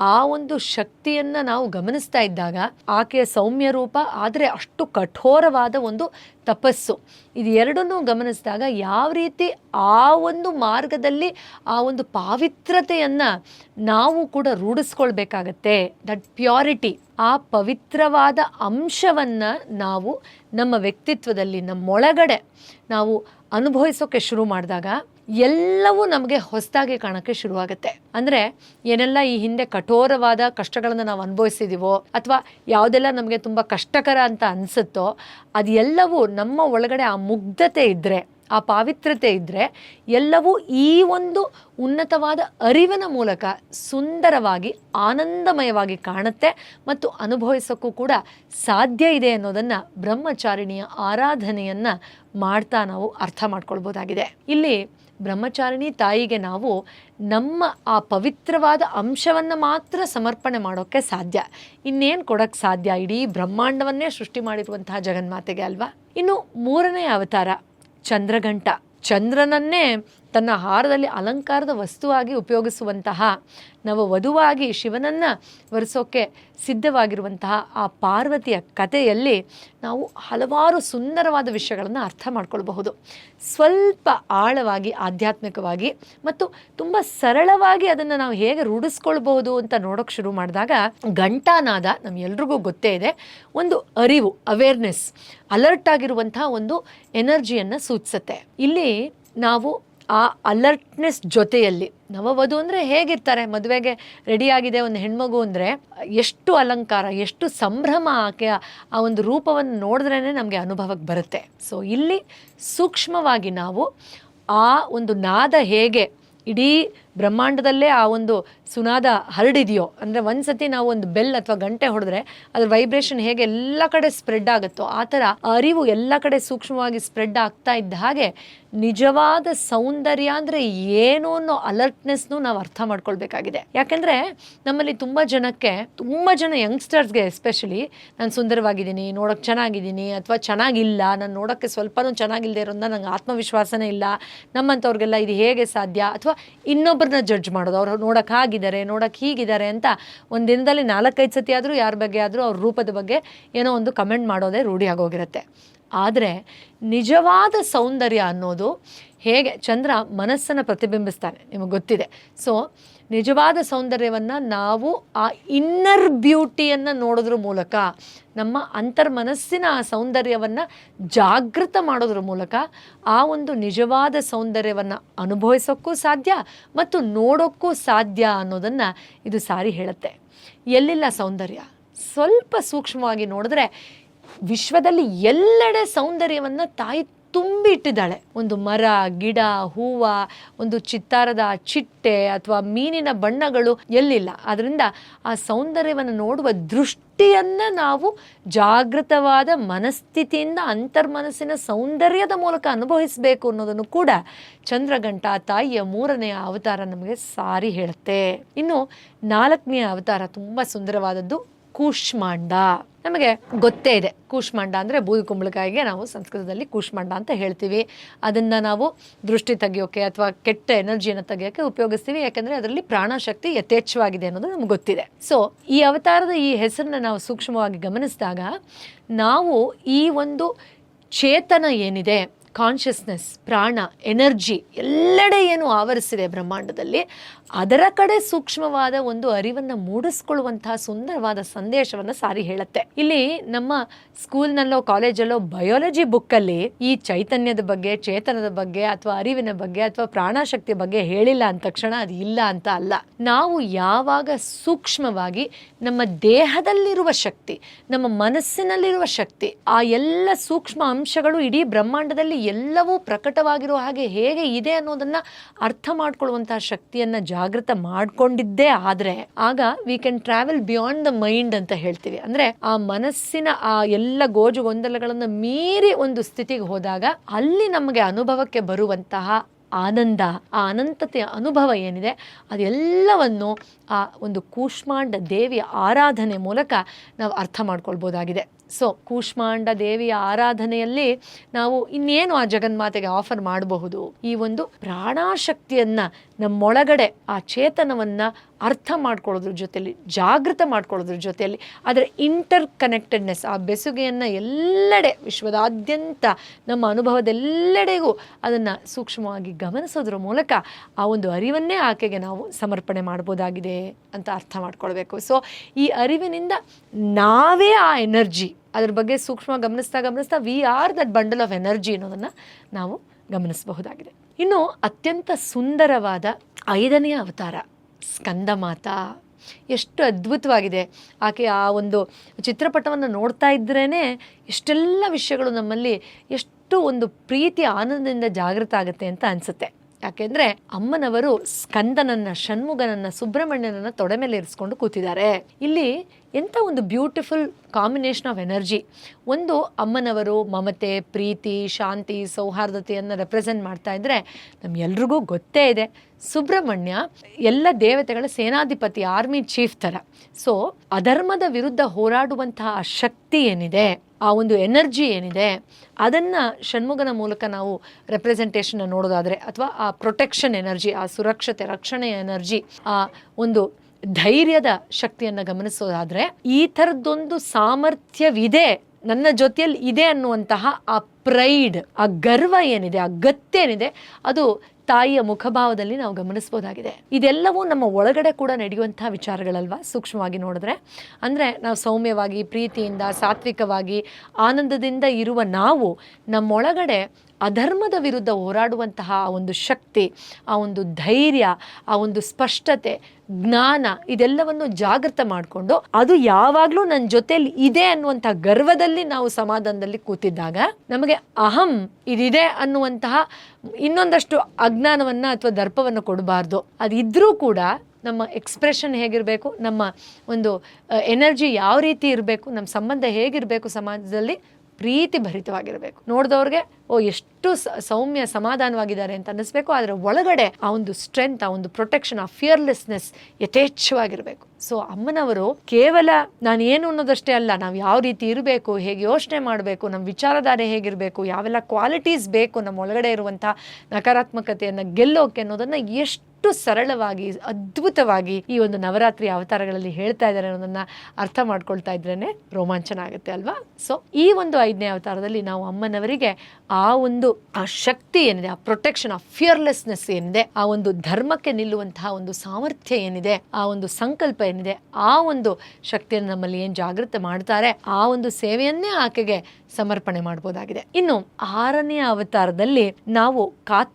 ಆ ಒಂದು ಶಕ್ತಿಯನ್ನ ನಾವು ಗಮನಿಸ್ತಾ ಇದ್ದಾಗ ಆಕೆಯ ಸೌಮ್ಯ ರೂಪ, ಆದರೆ ಅಷ್ಟು ಕಠೋರವಾದ ಒಂದು ತಪಸ್ಸು. ಇದು ಎರಡನ್ನೂ ಗಮನಿಸಿದಾಗ ಯಾವ ರೀತಿ ಆ ಒಂದು ಮಾರ್ಗದಲ್ಲಿ ಆ ಒಂದು ಪಾವಿತ್ರತೆಯನ್ನು ನಾವು ಕೂಡ ರೂಢಿಸ್ಕೊಳ್ಬೇಕಾಗತ್ತೆ. ದಟ್ ಪ್ಯೂರಿಟಿ ಆ ಪವಿತ್ರವಾದ ಅಂಶವನ್ನು ನಾವು ನಮ್ಮ ವ್ಯಕ್ತಿತ್ವದಲ್ಲಿ ನಮ್ಮೊಳಗಡೆ ನಾವು ಅನುಭವಿಸೋಕೆ ಶುರು ಮಾಡಿದಾಗ ಎಲ್ಲವೂ ನಮಗೆ ಹೊಸದಾಗಿ ಕಾಣೋಕ್ಕೆ ಶುರುವಾಗುತ್ತೆ. ಅಂದರೆ ಏನೆಲ್ಲ ಈ ಹಿಂದೆ ಕಠೋರವಾದ ಕಷ್ಟಗಳನ್ನು ನಾವು ಅನುಭವಿಸಿದೀವೋ, ಅಥವಾ ಯಾವುದೆಲ್ಲ ನಮಗೆ ತುಂಬ ಕಷ್ಟಕರ ಅಂತ ಅನಿಸುತ್ತೋ ಅದೆಲ್ಲವೂ ನಮ್ಮ ಒಳಗಡೆ ಆ ಮುಗ್ಧತೆ ಇದ್ದರೆ ಆ ಪಾವಿತ್ರತೆ ಇದ್ದರೆ ಎಲ್ಲವೂ ಈ ಒಂದು ಉನ್ನತವಾದ ಅರಿವಿನ ಮೂಲಕ ಸುಂದರವಾಗಿ, ಆನಂದಮಯವಾಗಿ ಕಾಣುತ್ತೆ ಮತ್ತು ಅನುಭವಿಸೋಕ್ಕೂ ಕೂಡ ಸಾಧ್ಯ ಇದೆ ಅನ್ನೋದನ್ನು ಬ್ರಹ್ಮಚಾರಿಣಿಯ ಆರಾಧನೆಯನ್ನು ಮಾಡ್ತಾ ನಾವು ಅರ್ಥ ಮಾಡ್ಕೊಳ್ಬೋದಾಗಿದೆ. ಇಲ್ಲಿ ಬ್ರಹ್ಮಚಾರಿಣಿ ತಾಯಿಗೆ ನಾವು ನಮ್ಮ ಆ ಪವಿತ್ರವಾದ ಅಂಶವನ್ನು ಮಾತ್ರ ಸಮರ್ಪಣೆ ಮಾಡೋಕ್ಕೆ ಸಾಧ್ಯ. ಇನ್ನೇನು ಕೊಡೋಕ್ಕೆ ಸಾಧ್ಯ? ಇಡೀ ಬ್ರಹ್ಮಾಂಡವನ್ನೇ ಸೃಷ್ಟಿ ಮಾಡಿರುವಂತಹ ಜಗನ್ಮಾತೆಗೆ ಅಲ್ವಾ? ಇನ್ನು ಮೂರನೇ ಅವತಾರ, ಚಂದ್ರಘಂಟ. ಚಂದ್ರನನ್ನೇ ತನ್ನ ಹಾರದಲ್ಲಿ ಅಲಂಕಾರದ ವಸ್ತುವಾಗಿ ಉಪಯೋಗಿಸುವಂತಹ ನವ ವಧುವಾಗಿ ಶಿವನನ್ನು ವರಿಸೋಕ್ಕೆ ಸಿದ್ಧವಾಗಿರುವಂತಹ ಆ ಪಾರ್ವತಿಯ ಕಥೆಯಲ್ಲಿ ನಾವು ಹಲವಾರು ಸುಂದರವಾದ ವಿಷಯಗಳನ್ನು ಅರ್ಥ ಮಾಡ್ಕೊಳ್ಬಹುದು. ಸ್ವಲ್ಪ ಆಳವಾಗಿ, ಆಧ್ಯಾತ್ಮಿಕವಾಗಿ ಮತ್ತು ತುಂಬ ಸರಳವಾಗಿ ಅದನ್ನು ನಾವು ಹೇಗೆ ರೂಢಿಸ್ಕೊಳ್ಬಹುದು ಅಂತ ನೋಡೋಕೆ ಶುರು ಮಾಡಿದಾಗ ಘಂಟಾನಾದ ನಮ್ಗೆಲ್ರಿಗೂ ಗೊತ್ತೇ ಇದೆ. ಒಂದು ಅರಿವು ಅವೇರ್ನೆಸ್ ಅಲರ್ಟ್ ಆಗಿರುವಂತಹ ಒಂದು ಎನರ್ಜಿಯನ್ನು ಸೂಚಿಸುತ್ತೆ. ಇಲ್ಲಿ ನಾವು ಆ ಅಲರ್ಟ್ನೆಸ್ ಜೊತೆಯಲ್ಲಿ ನವವಧು ಅಂದರೆ ಹೇಗಿರ್ತಾರೆ? ಮದುವೆಗೆ ರೆಡಿಯಾಗಿದೆ ಒಂದು ಹೆಣ್ಮಗು ಅಂದರೆ ಎಷ್ಟು ಅಲಂಕಾರ, ಎಷ್ಟು ಸಂಭ್ರಮ ಆಕೆ ಆ ಒಂದು ರೂಪವನ್ನು ನೋಡಿದ್ರೇ ನಮಗೆ ಅನುಭವಕ್ಕೆ ಬರುತ್ತೆ. ಸೊ ಇಲ್ಲಿ ಸೂಕ್ಷ್ಮವಾಗಿ ನಾವು ಆ ಒಂದು ನಾದ ಹೇಗೆ ಇಡೀ ಬ್ರಹ್ಮಾಂಡದಲ್ಲೇ ಆ ಒಂದು ಸುನಾದ ಹರಡಿದೆಯೋ? ಅಂದರೆ ಒಂದು ಸತಿ ನಾವು ಒಂದು ಬೆಲ್ ಅಥವಾ ಗಂಟೆ ಹೊಡೆದ್ರೆ ಅದ್ರ ವೈಬ್ರೇಷನ್ ಹೇಗೆ ಎಲ್ಲ ಕಡೆ ಸ್ಪ್ರೆಡ್ ಆಗುತ್ತೋ, ಆ ಥರ ಅರಿವು ಎಲ್ಲ ಕಡೆ ಸೂಕ್ಷ್ಮವಾಗಿ ಸ್ಪ್ರೆಡ್ ಆಗ್ತಾ ಇದ್ದ ಹಾಗೆ ನಿಜವಾದ ಸೌಂದರ್ಯ ಅಂದರೆ ಏನು ಅನ್ನೋ ಅಲರ್ಟ್ನೆಸ್ನು ನಾವು ಅರ್ಥ ಮಾಡ್ಕೊಳ್ಬೇಕಾಗಿದೆ. ಯಾಕೆಂದರೆ ನಮ್ಮಲ್ಲಿ ತುಂಬ ಜನಕ್ಕೆ, ತುಂಬ ಜನ ಯಂಗ್ಸ್ಟರ್ಸ್ಗೆ ಎಸ್ಪೆಷಲಿ ನಾನು ಸುಂದರವಾಗಿದ್ದೀನಿ ನೋಡೋಕ್ಕೆ ಚೆನ್ನಾಗಿದ್ದೀನಿ ಅಥವಾ ಚೆನ್ನಾಗಿಲ್ಲ, ನಾನು ನೋಡೋಕ್ಕೆ ಸ್ವಲ್ಪನೂ ಚೆನ್ನಾಗಿಲ್ಲದೆ ಇರೋದ್ರಿಂದ ನಂಗೆ ಆತ್ಮವಿಶ್ವಾಸನೇ ಇಲ್ಲ ನಮ್ಮಂಥವ್ರಿಗೆಲ್ಲ ಇದು ಹೇಗೆ ಸಾಧ್ಯ? ಅಥವಾ ಇನ್ನೊಬ್ಬರನ್ನ ಜಡ್ಜ್ ಮಾಡೋದು, ಅವ್ರು ನೋಡಕ್ಕೆ ಹಾಗಿದ್ದಾರೆ ನೋಡಕ್ಕೆ ಹೀಗಿದ್ದಾರೆ ಅಂತ ಒಂದು ದಿನದಲ್ಲಿ ನಾಲ್ಕೈದು ಸತಿ ಆದರೂ ಯಾರ ಬಗ್ಗೆ ಆದರೂ ಅವ್ರ ರೂಪದ ಬಗ್ಗೆ ಏನೋ ಒಂದು ಕಮೆಂಟ್ ಮಾಡೋದೇ ರೂಢಿ ಆಗೋಗಿರುತ್ತೆ. ಆದರೆ ನಿಜವಾದ ಸೌಂದರ್ಯ ಅನ್ನೋದು ಹೇಗೆ ಚಂದ್ರ ಮನಸ್ಸನ್ನು ಪ್ರತಿಬಿಂಬಿಸ್ತಾನೆ, ನಿಮಗೆ ಗೊತ್ತಿದೆ. ಸೊ ನಿಜವಾದ ಸೌಂದರ್ಯವನ್ನು ನಾವು ಆ ಇನ್ನರ್ ಬ್ಯೂಟಿಯನ್ನು ನೋಡೋದ್ರ ಮೂಲಕ, ನಮ್ಮ ಅಂತರ್ಮನಸ್ಸಿನ ಆ ಸೌಂದರ್ಯವನ್ನು ಜಾಗೃತ ಮಾಡೋದ್ರ ಮೂಲಕ ಆ ಒಂದು ನಿಜವಾದ ಸೌಂದರ್ಯವನ್ನು ಅನುಭವಿಸೋಕ್ಕೂ ಸಾಧ್ಯ ಮತ್ತು ನೋಡೋಕ್ಕೂ ಸಾಧ್ಯ ಅನ್ನೋದನ್ನು ಇದು ಸಾರಿ ಹೇಳುತ್ತೆ. ಎಲ್ಲಿಲ್ಲ ಸೌಂದರ್ಯ? ಸ್ವಲ್ಪ ಸೂಕ್ಷ್ಮವಾಗಿ ನೋಡಿದ್ರೆ ವಿಶ್ವದಲ್ಲಿ ಎಲ್ಲೆಡೆ ಸೌಂದರ್ಯವನ್ನು ತಾಯಿ ತುಂಬಿ ಇಟ್ಟಿದ್ದಾಳೆ ಒಂದು ಮರ, ಗಿಡ, ಹೂವ, ಒಂದು ಚಿತ್ತಾರದ ಚಿಟ್ಟೆ ಅಥವಾ ಮೀನಿನ ಬಣ್ಣಗಳು ಎಲ್ಲಿಲ್ಲ. ಅದರಿಂದ ಆ ಸೌಂದರ್ಯವನ್ನು ನೋಡುವ ದೃಷ್ಟಿಯನ್ನು ನಾವು ಜಾಗೃತವಾದ ಮನಸ್ಥಿತಿಯಿಂದ ಅಂತರ್ಮನಸ್ಸಿನ ಸೌಂದರ್ಯದ ಮೂಲಕ ಅನುಭವಿಸಬೇಕು ಅನ್ನೋದನ್ನು ಕೂಡ ಚಂದ್ರಗಂಟ ತಾಯಿಯ ಮೂರನೆಯ ಅವತಾರ ನಮಗೆ ಸಾರಿ ಹೇಳುತ್ತೆ. ಇನ್ನು ನಾಲ್ಕನೆಯ ಅವತಾರ ತುಂಬ ಸುಂದರವಾದದ್ದು ಕೂಷ್ಮಾಂಡ. ನಮಗೆ ಗೊತ್ತೇ ಇದೆ. ಕೂಷ್ಮಾಂಡ ಅಂದರೆ ಬೂದು ಕುಂಬಳಕಾಯಿಗೆ ನಾವು ಸಂಸ್ಕೃತದಲ್ಲಿ ಕೂಷ್ಮಾಂಡ ಅಂತ ಹೇಳ್ತೀವಿ. ಅದನ್ನು ನಾವು ದೃಷ್ಟಿ ತೆಗಿಯೋಕೆ ಅಥವಾ ಕೆಟ್ಟ ಎನರ್ಜಿಯನ್ನು ತೆಗಿಯೋಕೆ ಉಪಯೋಗಿಸ್ತೀವಿ. ಯಾಕೆಂದರೆ ಅದರಲ್ಲಿ ಪ್ರಾಣಶಕ್ತಿ ಯಥೇಚ್ಛವಾಗಿದೆ ಅನ್ನೋದು ನಮ್ಗೆ ಗೊತ್ತಿದೆ. ಸೊ ಈ ಅವತಾರದ ಈ ಹೆಸರನ್ನ ನಾವು ಸೂಕ್ಷ್ಮವಾಗಿ ಗಮನಿಸಿದಾಗ ನಾವು ಈ ಒಂದು ಚೇತನ ಏನಿದೆ ಕಾನ್ಷಿಯಸ್ನೆಸ್ ಪ್ರಾಣ, ಎನರ್ಜಿ ಎಲ್ಲೆಡೆ ಏನು ಆವರಿಸಿದೆ ಬ್ರಹ್ಮಾಂಡದಲ್ಲಿ, ಅದರ ಕಡೆ ಸೂಕ್ಷ್ಮವಾದ ಒಂದು ಅರಿವನ್ನು ಮೂಡಿಸ್ಕೊಳ್ಳುವಂತಹ ಸುಂದರವಾದ ಸಂದೇಶವನ್ನು ಸಾರಿ ಹೇಳುತ್ತೆ. ಇಲ್ಲಿ ನಮ್ಮ ಸ್ಕೂಲ್ನಲ್ಲೋ, ಕಾಲೇಜಲ್ಲೋ ಬಯಾಲಜಿ ಬುಕ್ಕಲ್ಲಿ ಈ ಚೈತನ್ಯದ ಬಗ್ಗೆ, ಚೇತನದ ಬಗ್ಗೆ ಅಥವಾ ಅರಿವಿನ ಬಗ್ಗೆ ಅಥವಾ ಪ್ರಾಣಶಕ್ತಿ ಬಗ್ಗೆ ಹೇಳಿಲ್ಲ ಅಂದ ತಕ್ಷಣ ಅದು ಇಲ್ಲ ಅಂತ ಅಲ್ಲ. ನಾವು ಯಾವಾಗ ಸೂಕ್ಷ್ಮವಾಗಿ ನಮ್ಮ ದೇಹದಲ್ಲಿರುವ ಶಕ್ತಿ, ನಮ್ಮ ಮನಸ್ಸಿನಲ್ಲಿರುವ ಶಕ್ತಿ, ಆ ಎಲ್ಲ ಸೂಕ್ಷ್ಮ ಅಂಶಗಳು ಇಡೀ ಬ್ರಹ್ಮಾಂಡದಲ್ಲಿ ಎಲ್ಲವೂ ಪ್ರಕಟವಾಗಿರೋ ಹಾಗೆ ಹೇಗೆ ಇದೆ ಅನ್ನೋದನ್ನು ಅರ್ಥ ಮಾಡ್ಕೊಳ್ಳುವಂತಹ ಶಕ್ತಿಯನ್ನು ಜಾಗೃತ ಮಾಡಿಕೊಂಡಿದ್ದೇ ಆದರೆ ಆಗ we can travel beyond the mind ಅಂತ ಹೇಳ್ತೀವಿ. ಅಂದರೆ ಆ ಮನಸ್ಸಿನ ಆ ಎಲ್ಲ ಗೋಜು ಗೊಂದಲಗಳನ್ನು ಮೀರಿ ಒಂದು ಸ್ಥಿತಿಗೆ ಹೋದಾಗ ಅಲ್ಲಿ ನಮಗೆ ಅನುಭವಕ್ಕೆ ಬರುವಂತಹ ಆನಂದ, ಆ ಅನಂತತೆಯ ಅನುಭವ ಏನಿದೆ, ಅದೆಲ್ಲವನ್ನು ಆ ಒಂದು ಕೂಷ್ಮಾಂಡ ದೇವಿಯ ಆರಾಧನೆ ಮೂಲಕ ನಾವು ಅರ್ಥ ಮಾಡ್ಕೊಳ್ಬೋದಾಗಿದೆ. ಸೊ ಕೂಷ್ಮಾಂಡ ದೇವಿಯ ಆರಾಧನೆಯಲ್ಲಿ ನಾವು ಇನ್ನೇನು ಆ ಜಗನ್ಮಾತೆಗೆ ಆಫರ್ ಮಾಡಬಹುದು? ಈ ಒಂದು ಪ್ರಾಣಾಶಕ್ತಿಯನ್ನ ನಮ್ಮೊಳಗಡೆ ಆ ಚೇತನವನ್ನು ಅರ್ಥ ಮಾಡ್ಕೊಳ್ಳೋದ್ರ ಜೊತೆಯಲ್ಲಿ ಜಾಗೃತ ಮಾಡ್ಕೊಳ್ಳೋದ್ರ ಜೊತೆಯಲ್ಲಿ ಅದರ ಇಂಟರ್ ಕನೆಕ್ಟೆಡ್ನೆಸ್ ಆ ಬೆಸುಗೆಯನ್ನು ಎಲ್ಲೆಡೆ, ವಿಶ್ವದಾದ್ಯಂತ ನಮ್ಮ ಅನುಭವದೆಲ್ಲೆಡೆಗೂ ಅದನ್ನು ಸೂಕ್ಷ್ಮವಾಗಿ ಗಮನಿಸೋದ್ರ ಮೂಲಕ ಆ ಒಂದು ಅರಿವನ್ನೇ ಆಕೆಗೆ ನಾವು ಸಮರ್ಪಣೆ ಮಾಡ್ಬೋದಾಗಿದೆ ಅಂತ ಅರ್ಥ ಮಾಡ್ಕೊಳ್ಬೇಕು. ಸೊ ಈ ಅರಿವಿನಿಂದ ನಾವೇ ಆ ಎನರ್ಜಿ ಅದ್ರ ಬಗ್ಗೆ ಸೂಕ್ಷ್ಮ ಗಮನಿಸ್ತಾ ಗಮನಿಸ್ತಾ we are that bundle of energy ಅನ್ನೋದನ್ನು ನಾವು ಗಮನಿಸಬಹುದಾಗಿದೆ. ಇನ್ನು ಅತ್ಯಂತ ಸುಂದರವಾದ ಐದನೆಯ ಅವತಾರ, ಸ್ಕಂದಮಾತಾ. ಎಷ್ಟು ಅದ್ಭುತವಾಗಿದೆ. ಆಕೆ ಆ ಒಂದು ಚಿತ್ರಪಟವನ್ನು ನೋಡ್ತಾ ಇದ್ರೇ ಎಷ್ಟೆಲ್ಲ ವಿಷಯಗಳು ನಮ್ಮಲ್ಲಿ ಎಷ್ಟು ಒಂದು ಪ್ರೀತಿ ಆನಂದದಿಂದ ಜಾಗೃತ ಆಗುತ್ತೆ ಅಂತ ಅನಿಸುತ್ತೆ. ಯಾಕೆಂದ್ರೆ ಅಮ್ಮನವರು ಸ್ಕಂದನನ್ನ, ಷಣ್ಮುಗನನ್ನ, ಸುಬ್ರಹ್ಮಣ್ಯನನ್ನ ತೊಡೆ ಮೇಲೆ ಇರಿಸ್ಕೊಂಡು ಕೂತಿದ್ದಾರೆ. ಇಲ್ಲಿ ಎಂಥ ಒಂದು ಬ್ಯೂಟಿಫುಲ್ ಕಾಂಬಿನೇಷನ್ ಆಫ್ ಎನರ್ಜಿ ಒಂದು ಅಮ್ಮನವರು ಮಮತೆ, ಪ್ರೀತಿ, ಶಾಂತಿ, ಸೌಹಾರ್ದತೆಯನ್ನು ರೆಪ್ರೆಸೆಂಟ್ ಮಾಡ್ತಾ ಇದ್ದರೆ ನಮ್ಗೆಲ್ರಿಗೂ ಗೊತ್ತೇ ಇದೆ. ಸುಬ್ರಹ್ಮಣ್ಯ ಎಲ್ಲ ದೇವತೆಗಳ ಸೇನಾಧಿಪತಿ ಆರ್ಮಿ ಚೀಫ್ ಥರ. ಸೊ ಅಧರ್ಮದ ವಿರುದ್ಧ ಹೋರಾಡುವಂತಹ ಶಕ್ತಿ ಏನಿದೆ, ಆ ಒಂದು ಎನರ್ಜಿ ಏನಿದೆ, ಅದನ್ನು ಷಣ್ಮುಗನ ಮೂಲಕ ನಾವು ರೆಪ್ರೆಸೆಂಟೇಷನ್ನ ನೋಡೋದಾದರೆ, ಅಥವಾ ಆ ಪ್ರೊಟೆಕ್ಷನ್ ಎನರ್ಜಿ ಆ ಸುರಕ್ಷತೆ, ರಕ್ಷಣೆಯ ಎನರ್ಜಿ ಆ ಒಂದು ಧೈರ್ಯದ ಶಕ್ತಿಯನ್ನು ಗಮನಿಸೋದಾದರೆ, ಈ ಥರದ್ದೊಂದು ಸಾಮರ್ಥ್ಯವಿದೆ, ನನ್ನ ಜೊತೆಯಲ್ಲಿ ಇದೆ ಅನ್ನುವಂತಹ ಆ ಪ್ರೈಡ್ ಆ ಗರ್ವ ಏನಿದೆ, ಆ ಗತ್ತೇನಿದೆ, ಅದು ತಾಯಿಯ ಮುಖಭಾವದಲ್ಲಿ ನಾವು ಗಮನಿಸ್ಬೋದಾಗಿದೆ. ಇದೆಲ್ಲವೂ ನಮ್ಮ ಒಳಗಡೆ ಕೂಡ ನಡೆಯುವಂತಹ ವಿಚಾರಗಳಲ್ವಾ? ಸೂಕ್ಷ್ಮವಾಗಿ ನೋಡಿದ್ರೆ. ಅಂದರೆ ನಾವು ಸೌಮ್ಯವಾಗಿ, ಪ್ರೀತಿಯಿಂದ, ಸಾತ್ವಿಕವಾಗಿ, ಆನಂದದಿಂದ ಇರುವ ನಾವು ನಮ್ಮೊಳಗಡೆ ಅಧರ್ಮದ ವಿರುದ್ಧ ಹೋರಾಡುವಂತಹ ಆ ಒಂದು ಶಕ್ತಿ, ಆ ಒಂದು ಧೈರ್ಯ, ಆ ಒಂದು ಸ್ಪಷ್ಟತೆ, ಜ್ಞಾನ ಇದೆಲ್ಲವನ್ನು ಜಾಗೃತ ಮಾಡಿಕೊಂಡು ಅದು ಯಾವಾಗಲೂ ನನ್ನ ಜೊತೆಯಲ್ಲಿ ಇದೆ ಅನ್ನುವಂಥ ಗರ್ವದಲ್ಲಿ ನಾವು ಸಮಾಧಾನದಲ್ಲಿ ಕೂತಿದ್ದಾಗ ನಮಗೆ ಅಹಂ ಇದಿದೆ ಅನ್ನುವಂತಹ ಇನ್ನೊಂದಷ್ಟು ಅಜ್ಞಾನವನ್ನು ಅಥವಾ ದರ್ಪವನ್ನು ಕೊಡಬಾರ್ದು. ಅದಿದ್ರೂ ಕೂಡ ನಮ್ಮ ಎಕ್ಸ್ಪ್ರೆಷನ್ ಹೇಗಿರಬೇಕು, ನಮ್ಮ ಒಂದು ಎನರ್ಜಿ ಯಾವ ರೀತಿ ಇರಬೇಕು, ನಮ್ಮ ಸಂಬಂಧ ಹೇಗಿರಬೇಕು ಸಮಾಜದಲ್ಲಿ ಪ್ರೀತಿ ಭರಿತವಾಗಿರಬೇಕು. ನೋಡಿದವ್ರಿಗೆ, ಓ, ಎಷ್ಟು ಸೌಮ್ಯ ಸಮಾಧಾನವಾಗಿದ್ದಾರೆ ಅಂತ ಅನ್ನಿಸ್ಬೇಕು. ಆದರೆ ಒಳಗಡೆ ಆ ಒಂದು ಸ್ಟ್ರೆಂತ್ ಆ ಒಂದು ಪ್ರೊಟೆಕ್ಷನ್ ಆ ಫಿಯರ್ಲೆಸ್ನೆಸ್ ಯಥೇಚ್ಛವಾಗಿರಬೇಕು. ಸೊ ಅಮ್ಮನವರು ಕೇವಲ ನಾನು ಏನು ಅನ್ನೋದಷ್ಟೇ ಅಲ್ಲ, ನಾವು ಯಾವ ರೀತಿ ಇರಬೇಕು, ಹೇಗೆ ಯೋಚನೆ ಮಾಡಬೇಕು ನಮ್ಮ ವಿಚಾರಧಾರೆ ಹೇಗಿರಬೇಕು, ಯಾವೆಲ್ಲ ಕ್ವಾಲಿಟೀಸ್ ಬೇಕು ನಮ್ಮ ಒಳಗಡೆ ಇರುವಂಥ ನಕಾರಾತ್ಮಕತೆಯನ್ನು ಗೆಲ್ಲೋಕೆ ಅನ್ನೋದನ್ನು ಎಷ್ಟು ಸರಳವಾಗಿ, ಅದ್ಭುತವಾಗಿ ಈ ಒಂದು ನವರಾತ್ರಿ ಅವತಾರಗಳಲ್ಲಿ ಹೇಳ್ತಾ ಇದ್ದಾರೆ ಅನ್ನೋದನ್ನ ಅರ್ಥ ಮಾಡ್ಕೊಳ್ತಾ ಇದ್ರೇನೆ ರೋಮಾಂಚನ ಆಗುತ್ತೆ ಅಲ್ವಾ? ಸೊ ಈ ಒಂದು ಐದನೇ ಅವತಾರದಲ್ಲಿ ನಾವು ಅಮ್ಮನವರಿಗೆ ಆ ಒಂದು, ಆ ಶಕ್ತಿ ಏನಿದೆ, ಆ ಪ್ರೊಟೆಕ್ಷನ್ ಆ ಫಿಯರ್ಲೆಸ್ನೆಸ್ ಏನಿದೆ, ಆ ಒಂದು ಧರ್ಮಕ್ಕೆ ನಿಲ್ಲುವಂತಹ ಒಂದು ಸಾಮರ್ಥ್ಯ ಏನಿದೆ, ಆ ಒಂದು ಸಂಕಲ್ಪ ಏನಿದೆ, ಆ ಒಂದು ಶಕ್ತಿಯನ್ನು ನಮ್ಮಲ್ಲಿ ಏನು ಜಾಗೃತ ಮಾಡ್ತಾರೆ, ಆ ಒಂದು ಸೇವೆಯನ್ನೇ ಆಕೆಗೆ ಸಮರ್ಪಣೆ ಮಾಡಬಹುದಾಗಿದೆ ಇನ್ನು ಆರನೇ ಅವತಾರದಲ್ಲಿ ನಾವು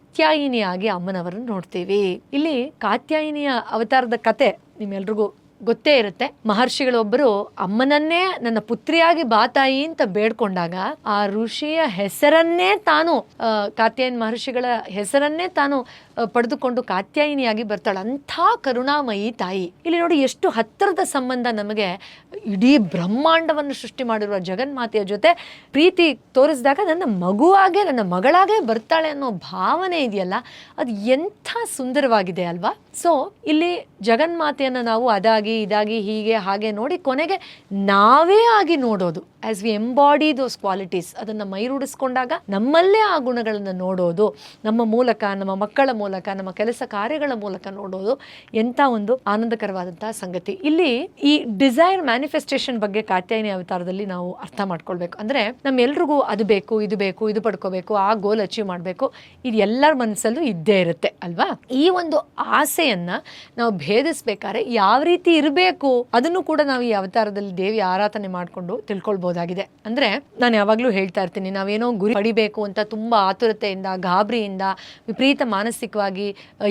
ಕಾತ್ಯಾಯಿನಿಯಾಗಿ ಅಮ್ಮನವರನ್ನು ನೋಡ್ತೀವಿ. ಇಲ್ಲಿ ಕಾತ್ಯಾಯಿನಿಯ ಅವತಾರದ ಕತೆ ನಿಮ್ಮೆಲ್ರಿಗೂ ಗೊತ್ತೇ ಇರುತ್ತೆ. ಮಹರ್ಷಿಗಳೊಬ್ಬರು ಅಮ್ಮನನ್ನೇ ನನ್ನ ಪುತ್ರಿಯಾಗಿ ಬಾತಾಯಿ ಅಂತ ಬೇಡ್ಕೊಂಡಾಗ ಆ ಋಷಿಯ ಹೆಸರನ್ನೇ ತಾನು ಕಾತ್ಯಾಯನ್ ಮಹರ್ಷಿಗಳ ಹೆಸರನ್ನೇ ತಾನು ಪಡೆದುಕೊಂಡು ಕಾತ್ಯಾಯಿನಿಯಾಗಿ ಬರ್ತಾಳೆ. ಅಂಥ ಕರುಣಾಮಯಿ ತಾಯಿ. ಇಲ್ಲಿ ನೋಡಿ ಎಷ್ಟು ಹತ್ತಿರದ ಸಂಬಂಧ ನಮಗೆ. ಇಡೀ ಬ್ರಹ್ಮಾಂಡವನ್ನು ಸೃಷ್ಟಿ ಮಾಡಿರುವ ಜಗನ್ಮಾತೆಯ ಜೊತೆ ಪ್ರೀತಿ ತೋರಿಸಿದಾಗ ನನ್ನ ಮಗುವಾಗೆ, ನನ್ನ ಮಗಳಾಗೆ ಬರ್ತಾಳೆ ಅನ್ನೋ ಭಾವನೆ ಇದೆಯಲ್ಲ? ಅದು ಎಂಥ ಸುಂದರವಾಗಿದೆ ಅಲ್ವಾ? ಸೊ ಇಲ್ಲಿ ಜಗನ್ಮಾತೆಯನ್ನು ನಾವು ಅದಾಗಿ, ಇದಾಗಿ, ಹೀಗೆ, ಹಾಗೆ ನೋಡಿ ಕೊನೆಗೆ ನಾವೇ ಆಗಿ ನೋಡೋದು. As we embody those qualities ಅದನ್ನು ಮೈರೂಡಿಸ್ಕೊಂಡಾಗ ನಮ್ಮಲ್ಲೇ ಆ ಗುಣಗಳನ್ನು ನೋಡೋದು. ನಮ್ಮ ಮೂಲಕ, ನಮ್ಮ ಮಕ್ಕಳ ಮೂಲಕ ನಮ್ಮ ಕೆಲಸ ಕಾರ್ಯಗಳ ಮೂಲಕ ನೋಡೋದು ಎಂಥ ಒಂದು ಆನಂದಕರವಾದಂತಹ ಸಂಗತಿ. ಇಲ್ಲಿ ಈ ಡಿಸೈರ್ ಮ್ಯಾನಿಫೆಸ್ಟೇಷನ್ ಬಗ್ಗೆ ಕಾತ್ಯಾಯಿನಿ ಅವತಾರದಲ್ಲಿ ನಾವು ಅರ್ಥ ಮಾಡ್ಕೊಳ್ಬೇಕು. ಅಂದರೆ ನಮ್ಮೆಲ್ರಿಗೂ ಅದು ಬೇಕು, ಇದು ಬೇಕು, ಇದು ಪಡ್ಕೋಬೇಕು, ಆ ಗೋಲ್ ಅಚೀವ್ ಮಾಡಬೇಕು, ಇದು ಎಲ್ಲರ ಮನಸ್ಸಲ್ಲೂ ಇದ್ದೇ ಇರುತ್ತೆ, ಅಲ್ವಾ? ಈ ಒಂದು ಆಸೆಯನ್ನ ನಾವು ಭೇದಿಸ್ಬೇಕಾದ್ರೆ ಯಾವ ರೀತಿ ಇರಬೇಕು ಅದನ್ನು ಕೂಡ ನಾವು ಈ ಅವತಾರದಲ್ಲಿ ದೇವಿ ಆರಾಧನೆ ಮಾಡಿಕೊಂಡು ತಿಳ್ಕೊಳ್ಬಹುದಾಗಿದೆ ಅಂದ್ರೆ ನಾನು ಯಾವಾಗಲೂ ಹೇಳ್ತಾ ಇರ್ತೀನಿ, ನಾವೇನೋ ಗುರಿ ಪಡಿಬೇಕು ಅಂತ ತುಂಬಾ ಆತುರತೆಯಿಂದ, ಗಾಬರಿಯಿಂದ, ವಿಪರೀತ ಮಾನಸಿಕವಾಗಿ ಅ,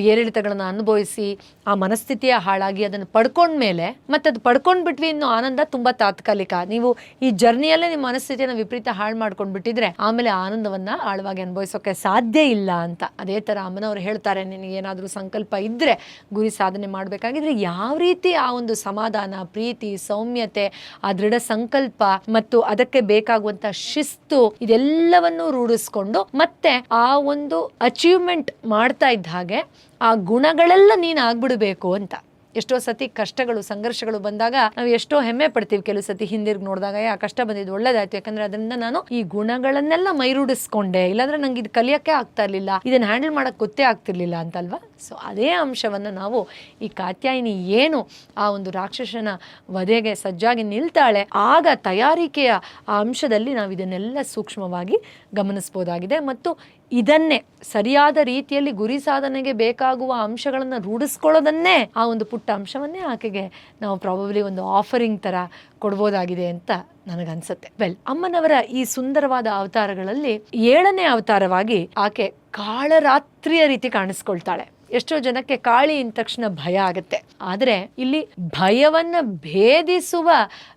ಏರಿಳಿತಗಳನ್ನು ಅನುಭವಿಸಿ ಆ ಮನಸ್ಥಿತಿಯ ಹಾಳಾಗಿ ಅದನ್ನು ಪಡ್ಕೊಂಡ್ಮೇಲೆ ಮತ್ತೆ ಅದು ಪಡ್ಕೊಂಡ್ ಬಿಟ್ವಿ ಇನ್ನು ಆನಂದ ತುಂಬಾ ತಾತ್ಕಾಲಿಕ. ನೀವು ಈ ಜರ್ನಿಯಲ್ಲೇ ನಿಮ್ಮ ಮನಸ್ಥಿತಿಯನ್ನು ವಿಪರೀತ ಹಾಳು ಮಾಡ್ಕೊಂಡು ಬಿಟ್ಟಿದ್ರೆ ಆಮೇಲೆ ಆನಂದವನ್ನ ಆಳವಾಗಿ ಅನುಭವಿಸೋಕೆ ಸಾಧ್ಯ ಇಲ್ಲ ಅಂತ. ಅದೇ ತರ ಅಮ್ಮನವ್ರು ಹೇಳ್ತಾರೆ ನಿನಗೆ ಏನಾದರೂ ಸಂಕಲ್ಪ ಇದ್ರೆ ಗುರಿ ಸಾಧನೆ ಮಾಡಬೇಕಾಗಿದ್ರೆ ಯಾವ ರೀತಿ ಆ ಒಂದು ಸಮಾಧಾನ ಪ್ರೀತಿ ಸೌಮ್ಯತೆ ಆ ದೃಢ ಸಂಕಲ್ಪ ಮತ್ತು ಅದಕ್ಕೆ ಬೇಕಾಗುವಂತ ಶಿಸ್ತು ಇದೆಲ್ಲವನ್ನು ರೂಢಿಸ್ಕೊಂಡು ಮತ್ತೆ ಆ ಒಂದು ಅಚೀವ್ಮೆಂಟ್ ಮಾಡ್ತಾ ಇದ್ದ ಹಾಗೆ ಆ ಗುಣಗಳೆಲ್ಲ ನೀನು ಆಗ್ಬಿಡ್ಬೇಕು ಅಂತ. ಎಷ್ಟೋ ಸತಿ ಕಷ್ಟಗಳು, ಸಂಘರ್ಷಗಳು ಬಂದಾಗ ನಾವು ಎಷ್ಟೋ ಹೆಮ್ಮೆ ಪಡ್ತೀವಿ ಕೆಲವು ಸತಿ ಹಿಂದಿರ್ಗಿ ನೋಡಿದಾಗ ಆ ಕಷ್ಟ ಬಂದಿದ್ದು ಒಳ್ಳೇದಾಯ್ತು, ಯಾಕಂದ್ರೆ ಅದರಿಂದ ನಾನು ಈ ಗುಣಗಳನ್ನೆಲ್ಲ ಮೈರೂಡಿಸ್ಕೊಂಡೆ. ಇಲ್ಲಾಂದ್ರೆ ನಂಗೆ ಇದು ಕಲಿಯಕ್ಕೆ ಆಗ್ತಾ ಇರ್ಲಿಲ್ಲ, ಇದನ್ನ ಹ್ಯಾಂಡಲ್ ಮಾಡಕ್ ಗೊತ್ತೇ ಆಗ್ತಿರ್ಲಿಲ್ಲ ಅಂತಲ್ವಾ? ಸೊ ಅದೇ ಅಂಶವನ್ನು ನಾವು ಈ ಕಾತ್ಯಾಯಿನಿ ಏನು ಆ ಒಂದು ರಾಕ್ಷಸನ ವಧೆಗೆ ಸಜ್ಜಾಗಿ ನಿಲ್ತಾಳೆ, ಆಗ ತಯಾರಿಕೆಯ ಆ ಅಂಶದಲ್ಲಿ ನಾವು ಇದನ್ನೆಲ್ಲ ಸೂಕ್ಷ್ಮವಾಗಿ ಗಮನಿಸ್ಬೋದಾಗಿದೆ. ಮತ್ತು ಇದನ್ನೇ, ಸರಿಯಾದ ರೀತಿಯಲ್ಲಿ ಗುರಿ ಸಾಧನೆಗೆ ಬೇಕಾಗುವ ಅಂಶಗಳನ್ನು ರೂಢಿಸ್ಕೊಳ್ಳೋದನ್ನೇ ಆ ಒಂದು ಪುಟ್ಟ ಅಂಶವನ್ನೇ ಆಕೆಗೆ ನಾವು ಪ್ರಾಬಬ್ಲಿ ಒಂದು ಆಫರಿಂಗ್ ಥರ ಕೊಡ್ಬೋದಾಗಿದೆ ಅಂತ ನನಗನ್ಸುತ್ತೆ. ವೆಲ್ ಅಮ್ಮನವರ ಈ ಸುಂದರವಾದ ಅವತಾರಗಳಲ್ಲಿ ಏಳನೇ ಅವತಾರವಾಗಿ ಆಕೆ ಕಾಳರಾತ್ರಿಯ ರೀತಿ ಕಾಣಿಸ್ಕೊಳ್ತಾಳೆ. ಎಷ್ಟೋ ಜನಕ್ಕೆ ಕಾಳಿ ಅಂದ ತಕ್ಷಣ ಭಯ ಆಗುತ್ತೆ. ಆದರೆ ಇಲ್ಲಿ ಭಯವನ್ನು ಭೇದಿಸುವ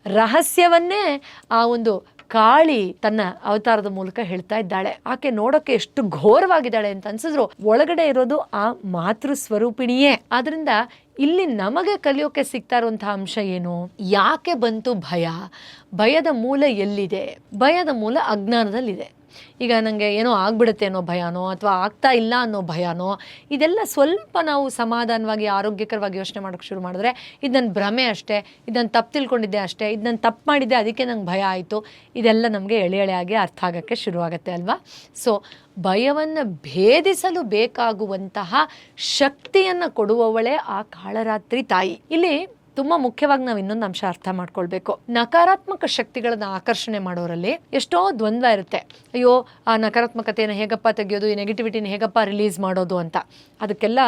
ರಹಸ್ಯವನ್ನೇ ಆ ಒಂದು ಕಾಳಿ ತನ್ನ ಅವತಾರದ ಮೂಲಕ ಹೇಳ್ತಾ ಇದ್ದಾಳೆ. ಆಕೆ ನೋಡೋಕೆ ಎಷ್ಟು ಘೋರವಾಗಿದ್ದಾಳೆ ಅಂತ ಅನ್ಸಿದ್ರು. ಒಳಗಡೆ ಇರೋದು ಆ ಮಾತೃ ಸ್ವರೂಪಿಣಿಯೇ. ಆದ್ರಿಂದ ಇಲ್ಲಿ ನಮಗೆ ಕಲಿಯೋಕೆ ಸಿಗ್ತಾ ಇರುವಂತಹ ಅಂಶ ಏನು? ಯಾಕೆ ಬಂತು ಭಯ? ಭಯದ ಮೂಲ ಎಲ್ಲಿದೆ? ಭಯದ ಮೂಲ ಅಜ್ಞಾನದಲ್ಲಿದೆ. ಈಗ ನನಗೆ ಏನೋ ಆಗ್ಬಿಡುತ್ತೆ ಅನ್ನೋ ಭಯನೋ ಅಥವಾ ಆಗ್ತಾ ಇಲ್ಲ ಅನ್ನೋ ಭಯನೋ, ಇದೆಲ್ಲ ಸ್ವಲ್ಪ ನಾವು ಸಮಾಧಾನವಾಗಿ, ಆರೋಗ್ಯಕರವಾಗಿ ಯೋಚನೆ ಮಾಡೋಕ್ಕೆ ಶುರು ಮಾಡಿದ್ರೆ ಇದು ನನ್ನ ಭ್ರಮೆ ಅಷ್ಟೇ, ಇದು ನಾನು ತಪ್ಪು ತಿಳ್ಕೊಂಡಿದ್ದೆ ಅಷ್ಟೇ, ಇದು ನಾನು ತಪ್ಪು ಮಾಡಿದ್ದೆ, ಅದಕ್ಕೆ ನಂಗೆ ಭಯ ಆಯಿತು. ಇದೆಲ್ಲ ನಮಗೆ ಎಳೆ ಎಳೆಯಾಗಿ ಅರ್ಥ ಆಗೋಕ್ಕೆ ಶುರುವಾಗುತ್ತೆ ಅಲ್ವಾ? ಸೊ ಭಯವನ್ನು ಭೇದಿಸಲು ಬೇಕಾಗುವಂತಹ ಶಕ್ತಿಯನ್ನು ಕೊಡುವವಳೇ ಆ ಕಾಳರಾತ್ರಿ ತಾಯಿ. ಇಲ್ಲಿ ತುಂಬ ಮುಖ್ಯವಾಗಿ ನಾವು ಇನ್ನೊಂದು ಅಂಶ ಅರ್ಥ ಮಾಡ್ಕೊಳ್ಬೇಕು. ನಕಾರಾತ್ಮಕ ಶಕ್ತಿಗಳನ್ನ ಆಕರ್ಷಣೆ ಮಾಡೋರಲ್ಲಿ ಎಷ್ಟೋ ದ್ವಂದ್ವ ಇರುತ್ತೆ. ಅಯ್ಯೋ, ಆ ನಕಾರಾತ್ಮಕತೆಯನ್ನು ಹೇಗಪ್ಪ ತೆಗೆಯೋದು, ಈ ನೆಗೆಟಿವಿಟಿನ ಹೇಗಪ್ಪ ರಿಲೀಸ್ ಮಾಡೋದು ಅಂತ. ಅದಕ್ಕೆಲ್ಲ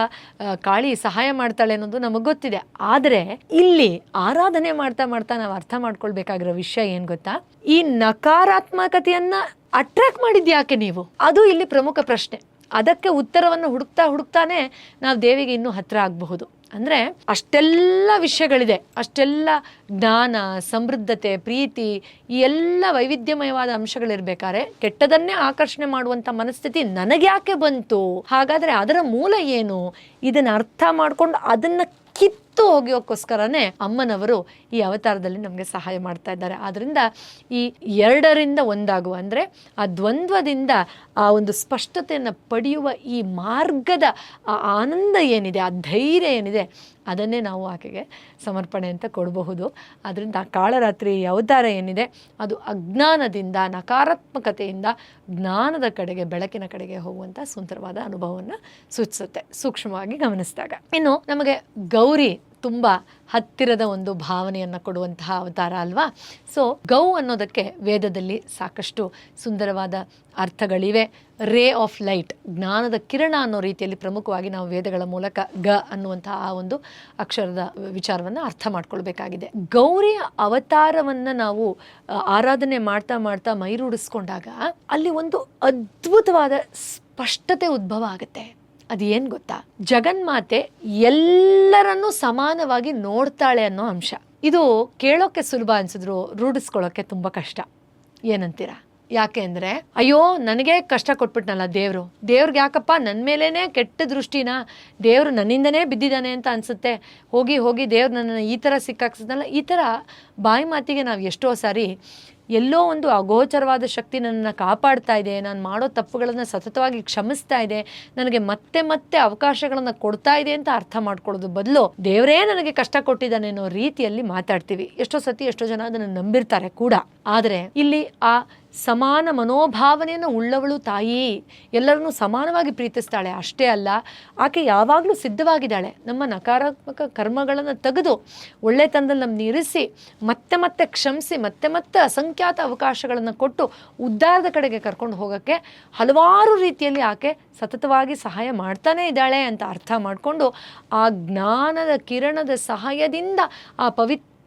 ಕಾಳಿ ಸಹಾಯ ಮಾಡ್ತಾಳೆ ಅನ್ನೋದು ನಮಗೆ ಗೊತ್ತಿದೆ. ಆದರೆ, ಇಲ್ಲಿ ಆರಾಧನೆ ಮಾಡ್ತಾ ಮಾಡ್ತಾ ನಾವು ಅರ್ಥ ಮಾಡ್ಕೊಳ್ಬೇಕಾಗಿರೋ ವಿಷಯ ಏನು ಗೊತ್ತಾ? ಈ ನಕಾರಾತ್ಮಕತೆಯನ್ನು ಅಟ್ರಾಕ್ಟ್ ಮಾಡಿದ್ಯಾಕೆ ನೀವು? ಅದು ಇಲ್ಲಿ ಪ್ರಮುಖ ಪ್ರಶ್ನೆ. ಅದಕ್ಕೆ ಉತ್ತರವನ್ನು ಹುಡುಕ್ತಾ ಹುಡುಕ್ತಾನೆ ನಾವು ದೇವಿಗೆ ಇನ್ನೂ ಹತ್ತಿರ ಆಗಬಹುದು. ಅಂದರೆ ಅಷ್ಟೆಲ್ಲ ವಿಷಯಗಳಿದೆ, ಅಷ್ಟೆಲ್ಲ ಜ್ಞಾನ, ಸಮೃದ್ಧತೆ, ಪ್ರೀತಿ, ಈ ಎಲ್ಲ ವೈವಿಧ್ಯಮಯವಾದ ಅಂಶಗಳಿರ್ಬೇಕಾದ್ರೆ ಕೆಟ್ಟದನ್ನೇ ಆಕರ್ಷಣೆ ಮಾಡುವಂಥ ಮನಸ್ಥಿತಿ ನನಗೆ ಯಾಕೆ ಬಂತು? ಹಾಗಾದರೆ ಅದರ ಮೂಲ ಏನು? ಇದನ್ನು ಅರ್ಥ ಮಾಡಿಕೊಂಡು ಅದನ್ನು ಕಿತ್ತು ಹೋಗೋಕ್ಕೋಸ್ಕರನೇ ಅಮ್ಮನವರು ಈ ಅವತಾರದಲ್ಲಿ ನಮಗೆ ಸಹಾಯ ಮಾಡ್ತಾ ಇದ್ದಾರೆ. ಆದ್ದರಿಂದ ಈ ಎರಡರಿಂದ ಒಂದಾಗುವ ಅಂದರೆ ಆ ದ್ವಂದ್ವದಿಂದ ಆ ಒಂದು ಸ್ಪಷ್ಟತೆಯನ್ನು ಪಡೆಯುವ ಈ ಮಾರ್ಗದ ಆನಂದ ಏನಿದೆ, ಆ ಧೈರ್ಯ ಏನಿದೆ, ಅದನ್ನೇ ನಾವು ಆಕೆಗೆ ಸಮರ್ಪಣೆ ಅಂತ ಕೊಡಬಹುದು. ಅದರಿಂದ ಆ ಕಾಳರಾತ್ರಿ ಅವತಾರ ಏನಿದೆ, ಅದು ಅಜ್ಞಾನದಿಂದ, ನಕಾರಾತ್ಮಕತೆಯಿಂದ ಜ್ಞಾನದ ಕಡೆಗೆ, ಬೆಳಕಿನ ಕಡೆಗೆ ಹೋಗುವಂಥ ಸುಂದರವಾದ ಅನುಭವವನ್ನು ಸೂಚಿಸುತ್ತೆ. ಸೂಕ್ಷ್ಮವಾಗಿ ಗಮನಿಸಿದಾಗ. ಇನ್ನು ನಮಗೆ ಗೌರಿ ತುಂಬ ಹತ್ತಿರದ ಒಂದು ಭಾವನೆಯನ್ನು ಕೊಡುವಂತಹ ಅವತಾರ ಅಲ್ವಾ? ಸೊ ಗೌ ಅನ್ನೋದಕ್ಕೆ ವೇದದಲ್ಲಿ ಸಾಕಷ್ಟು ಸುಂದರವಾದ ಅರ್ಥಗಳಿವೆ. ರೇ ಆಫ್ ಲೈಟ್ ಜ್ಞಾನದ ಕಿರಣ ಅನ್ನೋ ರೀತಿಯಲ್ಲಿ ಪ್ರಮುಖವಾಗಿ ನಾವು ವೇದಗಳ ಮೂಲಕ ಗ ಅನ್ನುವಂತಹ ಆ ಒಂದು ಅಕ್ಷರದ ವಿಚಾರವನ್ನು ಅರ್ಥ ಮಾಡ್ಕೊಳ್ಬೇಕಾಗಿದೆ. ಗೌರಿಯ ಅವತಾರವನ್ನು ನಾವು ಆರಾಧನೆ ಮಾಡ್ತಾ ಮಾಡ್ತಾ ಮೈರೂಡಿಸ್ಕೊಂಡಾಗ ಅಲ್ಲಿ ಒಂದು ಅದ್ಭುತವಾದ ಸ್ಪಷ್ಟತೆ ಉದ್ಭವ ಆಗುತ್ತೆ. ಅದು ಏನು ಗೊತ್ತಾ? ಜಗನ್ಮಾತೆ ಎಲ್ಲರನ್ನೂ ಸಮಾನವಾಗಿ ನೋಡ್ತಾಳೆ ಅನ್ನೋ ಅಂಶ. ಇದು ಕೇಳೋಕ್ಕೆ ಸುಲಭ ಅನಿಸಿದ್ರು ರೂಢಿಸ್ಕೊಳ್ಳೋಕ್ಕೆ ತುಂಬ ಕಷ್ಟ. ಏನಂತೀರಾ? ಯಾಕೆ ಅಂದರೆ, ಅಯ್ಯೋ, ನನಗೆ ಕಷ್ಟ ಕೊಟ್ಬಿಟ್ನಲ್ಲ ದೇವರು. ದೇವ್ರಿಗೆ ಯಾಕಪ್ಪ ನನ್ನ ಮೇಲೇ ಕೆಟ್ಟ ದೃಷ್ಟಿನ? ದೇವರು ನನ್ನಿಂದನೇ ಬಿದ್ದಿದ್ದಾನೆ ಅಂತ ಅನಿಸುತ್ತೆ. ಹೋಗಿ ಹೋಗಿ ದೇವ್ರು ನನ್ನನ್ನು ಈ ಥರ ಸಿಕ್ಕಾಕ್ಸಿದ್ನಲ್ಲ. ಈ ಥರ ಬಾಯಿ ಮಾತಿಗೆ ನಾವು ಎಷ್ಟೋ ಸಾರಿ ಎಲ್ಲೋ ಒಂದು ಅಗೋಚರವಾದ ಶಕ್ತಿ ನನ್ನನ್ನು ಕಾಪಾಡ್ತಾ ಇದೆ, ನಾನು ಮಾಡೋ ತಪ್ಪುಗಳನ್ನು ಸತತವಾಗಿ ಕ್ಷಮಿಸ್ತಾ ಇದೆ, ನನಗೆ ಮತ್ತೆ ಮತ್ತೆ ಅವಕಾಶಗಳನ್ನು ಕೊಡ್ತಾ ಇದೆ ಅಂತ ಅರ್ಥ ಮಾಡ್ಕೊಳ್ಳೋದು ಬದಲು ದೇವರೇ ನನಗೆ ಕಷ್ಟ ಕೊಟ್ಟಿದ್ದಾನೆ ಅನ್ನೋ ರೀತಿಯಲ್ಲಿ ಮಾತಾಡ್ತೀವಿ. ಎಷ್ಟೋ ಸತಿ ಎಷ್ಟೋ ಜನ ಅದನ್ನು ನಂಬಿರ್ತಾರೆ ಕೂಡ. ಆದರೆ ಇಲ್ಲಿ ಆ ಸಮಾನ ಮನೋಭಾವನೆಯನ್ನು ಉಳ್ಳವಳು ತಾಯಿ. ಎಲ್ಲರನ್ನೂ ಸಮಾನವಾಗಿ ಪ್ರೀತಿಸ್ತಾಳೆ. ಅಷ್ಟೇ ಅಲ್ಲ, ಆಕೆ ಯಾವಾಗಲೂ ಸಿದ್ಧವಾಗಿದ್ದಾಳೆ. ನಮ್ಮ ನಕಾರಾತ್ಮಕ ಕರ್ಮಗಳನ್ನು ತೆಗೆದು ಒಳ್ಳೆತನದಲ್ಲಿ ನಮ್ಮ ಇರಿಸಿ, ಮತ್ತೆ ಮತ್ತೆ ಕ್ಷಮಿಸಿ, ಮತ್ತೆ ಮತ್ತೆ ಅಸಂಖ್ಯಾತ ಅವಕಾಶಗಳನ್ನು ಕೊಟ್ಟು ಉದ್ಧಾರದ ಕಡೆಗೆ ಕರ್ಕೊಂಡು ಹೋಗೋಕ್ಕೆ ಹಲವಾರು ರೀತಿಯಲ್ಲಿ ಆಕೆ ಸತತವಾಗಿ ಸಹಾಯ ಮಾಡ್ತಾನೇ ಇದ್ದಾಳೆ ಅಂತ ಅರ್ಥ ಮಾಡಿಕೊಂಡು ಆ ಜ್ಞಾನದ ಕಿರಣದ ಸಹಾಯದಿಂದ ಆ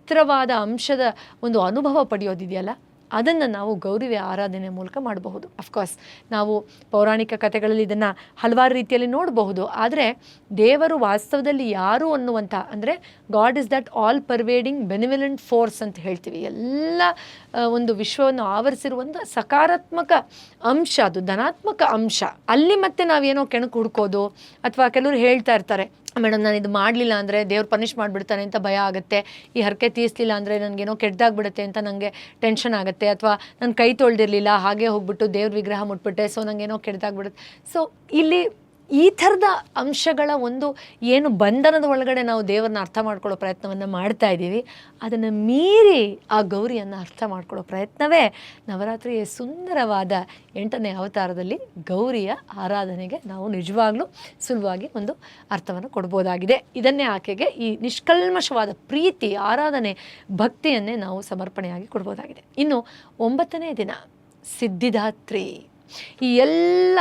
ಪವಿತ್ರವಾದ ಅಂಶದ ಒಂದು ಅನುಭವ ಪಡೆಯೋದಿದೆಯಲ್ಲ, ಅದನ್ನು ನಾವು ಗೌರವ ಆರಾಧನೆ ಮೂಲಕ ಮಾಡಬಹುದು. ಅಫ್ಕೋರ್ಸ್ ನಾವು ಪೌರಾಣಿಕ ಕಥೆಗಳಲ್ಲಿ ಇದನ್ನು ಹಲವಾರು ರೀತಿಯಲ್ಲಿ ನೋಡಬಹುದು. ಆದರೆ ದೇವರು ವಾಸ್ತವದಲ್ಲಿ ಯಾರು ಅನ್ನುವಂಥ, ಅಂದರೆ God is that all pervading benevolent force ಅಂತ ಹೇಳ್ತೀವಿ. ಎಲ್ಲ ಒಂದು ವಿಶ್ವವನ್ನು ಆವರಿಸಿರುವಂಥ ಸಕಾರಾತ್ಮಕ ಅಂಶ ಅದು, ಧನಾತ್ಮಕ ಅಂಶ. ಅಲ್ಲಿ ಮತ್ತೆ ನಾವೇನೋ ಕೆಣಕು ಹುಡ್ಕೋದು, ಅಥವಾ ಕೆಲವರು ಹೇಳ್ತಾ ಇರ್ತಾರೆ ಮೇಡಮ್, ನಾನು ಇದು ಮಾಡಲಿಲ್ಲ ಅಂದರೆ ದೇವ್ರು ಪನಿಷ್ ಮಾಡಿಬಿಡ್ತಾನೆ ಅಂತ ಭಯ ಆಗುತ್ತೆ. ಈ ಹರಕೆ ತೀರಿಸಲಿಲ್ಲ ಅಂದರೆ ನನಗೇನೋ ಕೆಟ್ಟದಾಗ್ಬಿಡುತ್ತೆ ಅಂತ ನನಗೆ ಟೆನ್ಷನ್ ಆಗುತ್ತೆ. ಅಥವಾ ನನ್ನ ಕೈ ತೊಳ್ದಿರಲಿಲ್ಲ, ಹಾಗೆ ಹೋಗ್ಬಿಟ್ಟು ದೇವ್ರ ವಿಗ್ರಹ ಮುಟ್ಬಿಟ್ಟೆ ಸೊ ನನಗೇನೋ ಕೆಟ್ಟದಾಗ್ಬಿಡುತ್ತೆ ಸೊ ಇಲ್ಲಿ ಈ ಥರದ ಅಂಶಗಳ ಒಂದು ಏನು ಬಂಧನದ ಒಳಗಡೆ ನಾವು ದೇವರನ್ನ ಅರ್ಥ ಮಾಡ್ಕೊಳ್ಳೋ ಪ್ರಯತ್ನವನ್ನು ಮಾಡ್ತಾ ಇದ್ದೀವಿ. ಅದನ್ನು ಮೀರಿ ಆ ಗೌರಿಯನ್ನು ಅರ್ಥ ಮಾಡ್ಕೊಳ್ಳೋ ಪ್ರಯತ್ನವೇ ನವರಾತ್ರಿಯ ಸುಂದರವಾದ ಎಂಟನೇ ಅವತಾರದಲ್ಲಿ ಗೌರಿಯ ಆರಾಧನೆಗೆ ನಾವು ನಿಜವಾಗ್ಲೂ ಸುಲಭವಾಗಿ ಒಂದು ಅರ್ಥವನ್ನು ಕೊಡ್ಬೋದಾಗಿದೆ. ಇದನ್ನೇ ಆಕೆಗೆ ಈ ನಿಷ್ಕಲ್ಮಶವಾದ ಪ್ರೀತಿ, ಆರಾಧನೆ, ಭಕ್ತಿಯನ್ನೇ ನಾವು ಸಮರ್ಪಣೆಯಾಗಿ ಕೊಡ್ಬೋದಾಗಿದೆ. ಇನ್ನು ಒಂಬತ್ತನೇ ದಿನ ಸಿದ್ಧಿದಾತ್ರಿ. ಈ ಎಲ್ಲ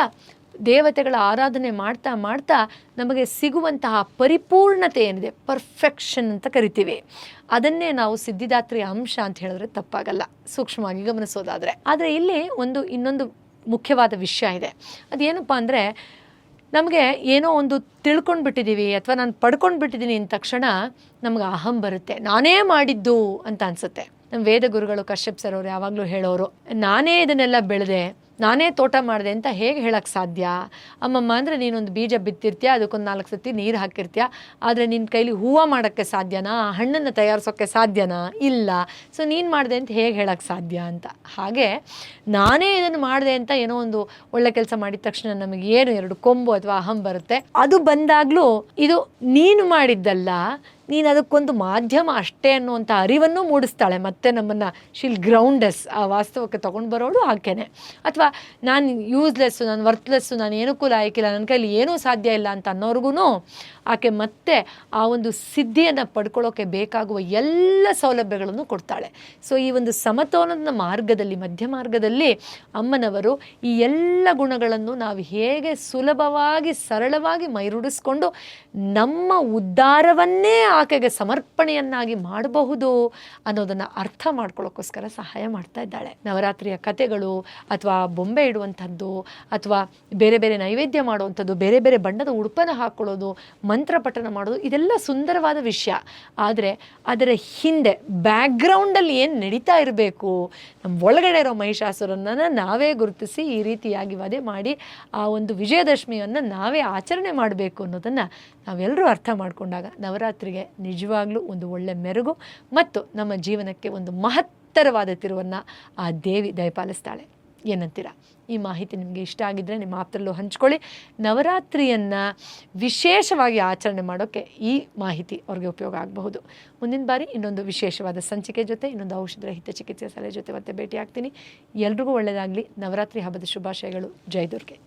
ದೇವತೆಗಳ ಆರಾಧನೆ ಮಾಡ್ತಾ ಮಾಡ್ತಾ ನಮಗೆ ಸಿಗುವಂತಹ ಪರಿಪೂರ್ಣತೆ ಏನಿದೆ ಪರ್ಫೆಕ್ಷನ್ ಅಂತ ಕರಿತೀವಿ. ಅದನ್ನೇ ನಾವು ಸಿದ್ಧಿದಾತ್ರಿ ಅಂಶ ಅಂತ ಹೇಳಿದ್ರೆ ತಪ್ಪಾಗಲ್ಲ. ಸೂಕ್ಷ್ಮವಾಗಿ ಗಮನಿಸೋದಾದರೆ. ಆದರೆ ಇಲ್ಲಿ ಒಂದು ಇನ್ನೊಂದು ಮುಖ್ಯವಾದ ವಿಷಯ ಇದೆ. ಅದೇನಪ್ಪ ಅಂದರೆ, ನಮಗೆ ಏನೋ ಒಂದು ತಿಳ್ಕೊಂಡು ಬಿಟ್ಟಿದ್ದೀವಿ ಅಥವಾ ನಾನು ಪಡ್ಕೊಂಡು ಬಿಟ್ಟಿದ್ದೀನಿ ಅಂದ ತಕ್ಷಣ ನಮ್ಗೆ ಅಹಂ ಬರುತ್ತೆ. ನಾನೇ ಮಾಡಿದ್ದು ಅಂತ ಅನಿಸುತ್ತೆ. ನಮ್ಮ ವೇದ ಗುರುಗಳು ಕಶ್ಯಪ್ ಸರ್ ಅವರು ಯಾವಾಗಲೂ ಹೇಳೋರು, ನಾನೇ ಇದನ್ನೆಲ್ಲ ಬೆಳೆದೆ ನಾನೇ ತೋಟ ಮಾಡಿದೆ ಅಂತ ಹೇಗೆ ಹೇಳಕ್ಕೆ ಸಾಧ್ಯ? ಅಮ್ಮಮ್ಮ ಅಂದರೆ ನೀನೊಂದು ಬೀಜ ಬಿತ್ತಿರ್ತೀಯ, ಅದಕ್ಕೊಂದು ನಾಲ್ಕು ಸತಿ ನೀರು ಹಾಕಿರ್ತೀಯ. ಆದರೆ ನಿನ್ನ ಕೈಲಿ ಹೂವು ಮಾಡೋಕ್ಕೆ ಸಾಧ್ಯನಾ? ಹಣ್ಣನ್ನು ತಯಾರಿಸೋಕ್ಕೆ ಸಾಧ್ಯನಾ? ಇಲ್ಲ. ಸೊ ನೀನು ಮಾಡಿದೆ ಅಂತ ಹೇಗೆ ಹೇಳೋಕ್ಕೆ ಸಾಧ್ಯ ಅಂತ. ಹಾಗೆ ನಾನೇ ಇದನ್ನು ಮಾಡಿದೆ ಅಂತ ಏನೋ ಒಂದು ಒಳ್ಳೆ ಕೆಲಸ ಮಾಡಿದ ತಕ್ಷಣ ನಮಗೆ ಏನು ಎರಡು ಕೊಂಬು ಅಥವಾ ಅಹಂ ಬರುತ್ತೆ. ಅದು ಬಂದಾಗಲೂ ಇದು ನೀನು ಮಾಡಿದ್ದಲ್ಲ. ನೀನು ಅದಕ್ಕೊಂದು ಮಾಧ್ಯಮ ಅಷ್ಟೇ ಅನ್ನುವಂಥ ಅರಿವನ್ನು ಮೂಡಿಸ್ತಾಳೆ. ಮತ್ತೆ ನಮ್ಮನ್ನು ಶಿಲ್ ಗ್ರೌಂಡಸ್ ಆ ವಾಸ್ತವಕ್ಕೆ ತೊಗೊಂಡು ಬರೋಳು ಆಕೆನೆ. ಅಥವಾ ನಾನು ಯೂಸ್ಲೆಸ್ಸು ನಾನು ವರ್ತ್ಲೆಸ್ಸು ನಾನು ಏನಕ್ಕೂ ಲಾಯಕ್ಕಿಲ್ಲ ನನ್ನ ಕೈಲಿ ಏನೂ ಸಾಧ್ಯ ಇಲ್ಲ ಅಂತ ಅನ್ನೋರ್ಗು ಆಕೆ ಮತ್ತೆ ಆ ಒಂದು ಸಿದ್ಧಿಯನ್ನು ಪಡ್ಕೊಳ್ಳೋಕೆ ಬೇಕಾಗುವ ಎಲ್ಲ ಸೌಲಭ್ಯಗಳನ್ನು ಕೊಡ್ತಾಳೆ. ಸೊ ಈ ಒಂದು ಸಮತೋಲನದ ಮಾರ್ಗದಲ್ಲಿ, ಮಧ್ಯ ಮಾರ್ಗದಲ್ಲಿ ಅಮ್ಮನವರು ಈ ಎಲ್ಲ ಗುಣಗಳನ್ನು ನಾವು ಹೇಗೆ ಸುಲಭವಾಗಿ, ಸರಳವಾಗಿ ಮೈರೂಡಿಸ್ಕೊಂಡು ನಮ್ಮ ಉದ್ಧಾರವನ್ನೇ ಆಕೆಗೆ ಸಮರ್ಪಣೆಯನ್ನಾಗಿ ಮಾಡಬಹುದು ಅನ್ನೋದನ್ನು ಅರ್ಥ ಮಾಡ್ಕೊಳ್ಳೋಕ್ಕೋಸ್ಕರ ಸಹಾಯ ಮಾಡ್ತಾ ಇದ್ದಾಳೆ. ನವರಾತ್ರಿಯ ಕಥೆಗಳು ಅಥವಾ ಬೊಂಬೆ ಇಡುವಂಥದ್ದು ಅಥವಾ ಬೇರೆ ಬೇರೆ ನೈವೇದ್ಯ ಮಾಡುವಂಥದ್ದು, ಬೇರೆ ಬೇರೆ ಬಣ್ಣದ ಉಡುಪನ್ನು ಹಾಕ್ಕೊಳ್ಳೋದು ಮಂತ್ರ ಪಠನ ಮಾಡೋದು ಇದೆಲ್ಲ ಸುಂದರವಾದ ವಿಷಯ. ಆದರೆ ಅದರ ಹಿಂದೆ ಬ್ಯಾಕ್ಗ್ರೌಂಡಲ್ಲಿ ಏನು ನಡೀತಾ ಇರಬೇಕು? ನಮ್ಮ ಒಳಗಡೆ ಇರೋ ಮಹಿಷಾಸುರನನ್ನು ನಾವೇ ಗುರುತಿಸಿ ಈ ರೀತಿಯಾಗಿ ವಧೆ ಮಾಡಿ ಆ ಒಂದು ವಿಜಯದಶಮಿಯನ್ನು ನಾವೇ ಆಚರಣೆ ಮಾಡಬೇಕು ಅನ್ನೋದನ್ನು ನಾವೆಲ್ಲರೂ ಅರ್ಥ ಮಾಡಿಕೊಂಡಾಗ ನವರಾತ್ರಿಗೆ ನಿಜವಾಗ್ಲೂ ಒಂದು ಒಳ್ಳೆ ಮೆರುಗು ಮತ್ತು ನಮ್ಮ ಜೀವನಕ್ಕೆ ಒಂದು ಮಹತ್ತರವಾದ ತಿರುವನ್ನು ಆ ದೇವಿ ದಯಪಾಲಿಸ್ತಾಳೆ. ಏನಂತೀರ? ಈ ಮಾಹಿತಿ ನಿಮಗೆ ಇಷ್ಟ ಆಗಿದ್ದರೆ ನಿಮ್ಮ ಆಪ್ತರಲ್ಲೂ ಹಂಚ್ಕೊಳ್ಳಿ. ನವರಾತ್ರಿಯನ್ನು ವಿಶೇಷವಾಗಿ ಆಚರಣೆ ಮಾಡೋಕ್ಕೆ ಈ ಮಾಹಿತಿ ಅವ್ರಿಗೆ ಉಪಯೋಗ ಆಗಬಹುದು. ಮುಂದಿನ ಬಾರಿ ಇನ್ನೊಂದು ವಿಶೇಷವಾದ ಸಂಚಿಕೆ ಜೊತೆ, ಇನ್ನೊಂದು ಔಷಧ ರಹಿತ ಚಿಕಿತ್ಸೆ ಸಲಹೆ ಜೊತೆ ಮತ್ತೆ ಭೇಟಿ ಆಗ್ತೀನಿ ಎಲ್ರಿಗೂ ಒಳ್ಳೆಯದಾಗಲಿ ನವರಾತ್ರಿ ಹಬ್ಬದ ಶುಭಾಶಯಗಳು. ಜೈ ದುರ್ಗೆ.